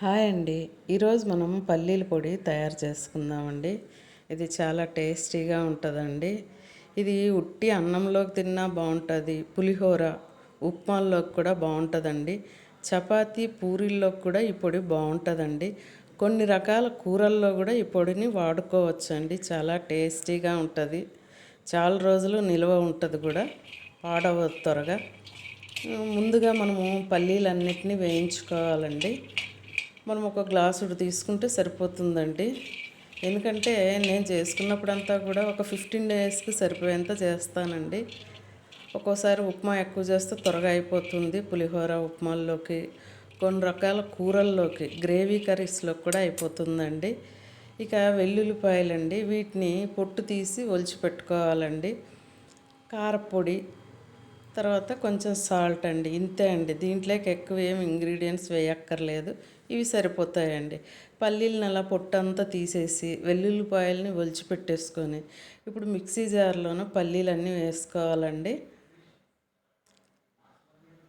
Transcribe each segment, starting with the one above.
Hi అండి. ఈరోజు మనం పల్లీల పొడి తయారు చేసుకుందామండి. ఇది చాలా టేస్టీగా ఉంటుందండి. ఇది ఉట్టి అన్నంలోకి తిన్నా బాగుంటుంది పులిహోర ఉప్మాల్లోకి కూడా బాగుంటుందండి. చపాతీ పూరీల్లోకి కూడా ఈ పొడి బాగుంటుందండి. కొన్ని రకాల కూరల్లో కూడా ఈ పొడిని వాడుకోవచ్చండి. చాలా టేస్టీగా ఉంటుంది. చాలా రోజులు నిల్వ ఉంటుంది కూడా పాడవ త్వరగా. ముందుగా మనము పల్లీలన్నిటిని వేయించుకోవాలండి. మనం ఒక గ్లాసుడు తీసుకుంటే సరిపోతుందండి. ఎందుకంటే నేను చేసుకున్నప్పుడంతా కూడా ఒక ఫిఫ్టీన్ డేస్కి సరిపోయేంత చేస్తానండి. ఒక్కోసారి ఉప్మా ఎక్కువ చేస్తే త్వరగా అయిపోతుంది పులిహోర ఉప్మాల్లోకి కొన్ని రకాల కూరల్లోకి గ్రేవీ కర్రీస్లో కూడా అయిపోతుందండి. ఇక వెల్లుల్లిపాయలండి వీటిని పొట్టు తీసి ఒలిచి పెట్టుకోవాలండి కారపొడి తర్వాత కొంచెం సాల్ట్ అండి ఇంతే అండి. దీంట్లోకి ఎక్కువ ఏమి ఇంగ్రీడియంట్స్ వేయక్కర్లేదు. ఇవి సరిపోతాయండి. పల్లీలను అలా పొట్టంతా తీసేసి వెల్లుల్లిపాయలని ఒలిచిపెట్టేసుకొని ఇప్పుడు మిక్సీ జార్లోన పల్లీలన్నీ వేసుకోవాలండి.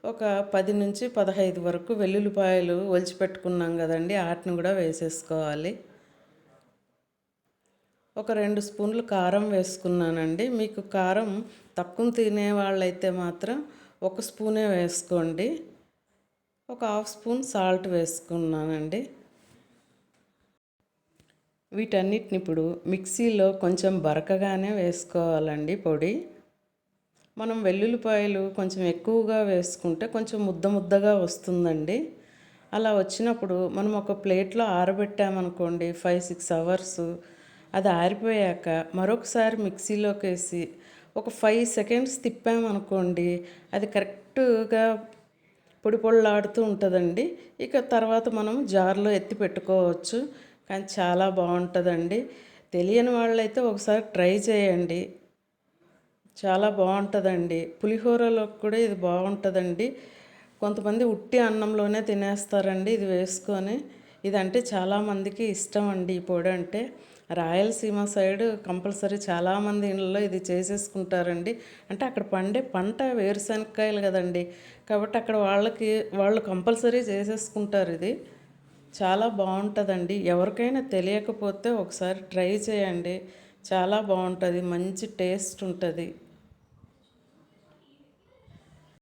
ఒక పది నుంచి పదహైదు వరకు వెల్లుల్లిపాయలు ఒలిచిపెట్టుకున్నాం కదండి వాటిని కూడా వేసేసుకోవాలి. ఒక రెండు స్పూన్లు కారం వేసుకున్నానండి. మీకు కారం తక్కువ తినే వాళ్ళైతే మాత్రం ఒక స్పూనే వేసుకోండి. ఒక హాఫ్ స్పూన్ సాల్ట్ వేసుకున్నానండి. వీటన్నిటిని ఇప్పుడు మిక్సీలో కొంచెం బరకగానే వేసుకోవాలండి పొడి. మనం వెల్లుల్లిపాయలు కొంచెం ఎక్కువగా వేసుకుంటే కొంచెం ముద్ద ముద్దగా వస్తుందండి. అలా వచ్చినప్పుడు మనం ఒక ప్లేట్లో ఆరబెట్టామనుకోండి ఫైవ్ సిక్స్ అవర్స్ అది ఆరిపోయాక మరొకసారి మిక్సీలోకి వేసి ఒక ఫైవ్ సెకండ్స్ తిప్పామనుకోండి అది కరెక్ట్గా పొడి పొళ్ళాడుతూ ఉంటుందండి. ఇక తర్వాత మనం జార్లో ఎత్తి పెట్టుకోవచ్చు కానీ చాలా బాగుంటుందండి. తెలియని వాళ్ళైతే ఒకసారి ట్రై చేయండి. చాలా బాగుంటుందండి. పులిహోరలో కూడా ఇది బాగుంటుందండి. కొంతమంది ఉట్టి అన్నంలోనే తినేస్తారండి ఇది వేసుకొని. ఇదంటే చాలామందికి ఇష్టం అండి ఈ పొడి అంటే. రాయలసీమ సైడ్ కంపల్సరీ చాలామంది ఇళ్ళలో ఇది చేసేసుకుంటారండి. అంటే అక్కడ పండే పంట వేరుశనక్కాయలు కదండి. కాబట్టి అక్కడ వాళ్ళకి వాళ్ళు కంపల్సరీ చేసేసుకుంటారు ఇది. చాలా బాగుంటుందండి. ఎవరికైనా తెలియకపోతే ఒకసారి ట్రై చేయండి. చాలా బాగుంటుంది. మంచి టేస్ట్ ఉంటుంది.